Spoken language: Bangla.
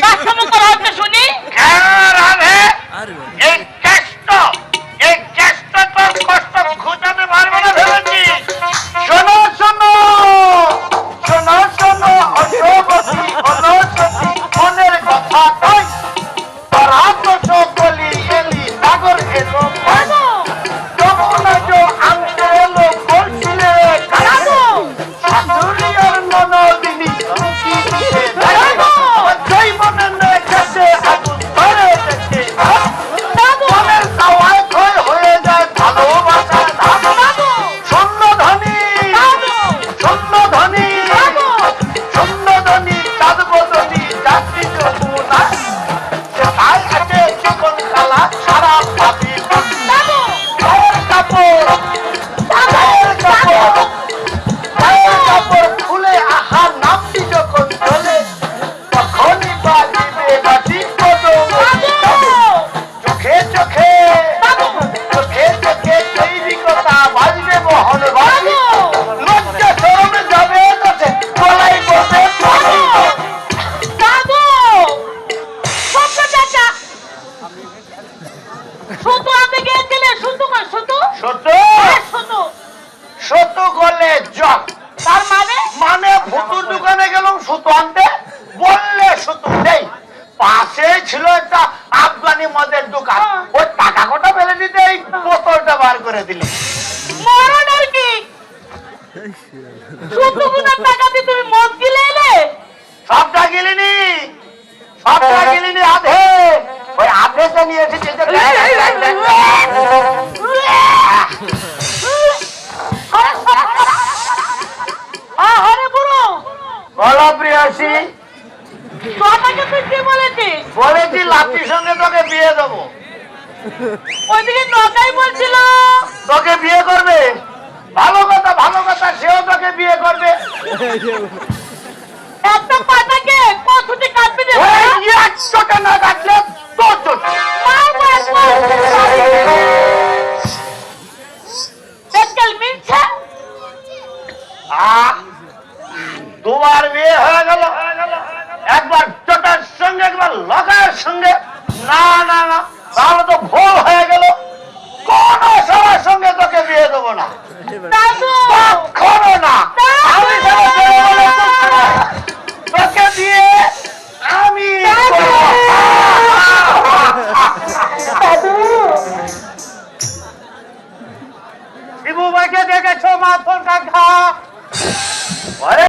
শাসমুখর হতে শুনি হ্যাঁ, রাধে। এই চেষ্ট এই চেষ্ট তো কষ্ট খুঁজাতে পারবে না ভেবেছি। শোনো শোনো শোনো শোনো অশোক মনের কথা তাই happy. করলে জল তার মানে? মানে ফুতুর দোকানে গেলাম সুতো আনতে বললে সুতো নেই। পাশে ছিল একটা আফগানি মদের দোকান। ওই টাকা কটা ফেলে দিতে এই বোতলটা বার করে দিলি। মরণ আর কি? শুধু টাকা দিয়ে তুমি মদ গিলে এলে? সবটা গেলিনি। সবটা গেলিনি আধে। ওই আধেটা নিয়ে এসেছে বলো প্রিয়াসি। তোমাকে তুই কি বলেছিস? বলেছি লাপির সঙ্গে তোকে বিয়ে দেবো। ওইদিকে নকাই বলছিল। তোকে বিয়ে করবে? ভালো কথা ভালো কথা সেও তোকে বিয়ে করবে। একটা পাটাকে কতটি কাটবে না কাটলে দুবার বিয়ে হয়ে গেল। একবার জোটার সঙ্গে একবার লকার সঙ্গে। না না না তাহলে তো ভুল হয়ে গেল। কোন সবার সঙ্গে তোকে বিয়ে দেবো না। কখনো না। আমি মাথন কাকা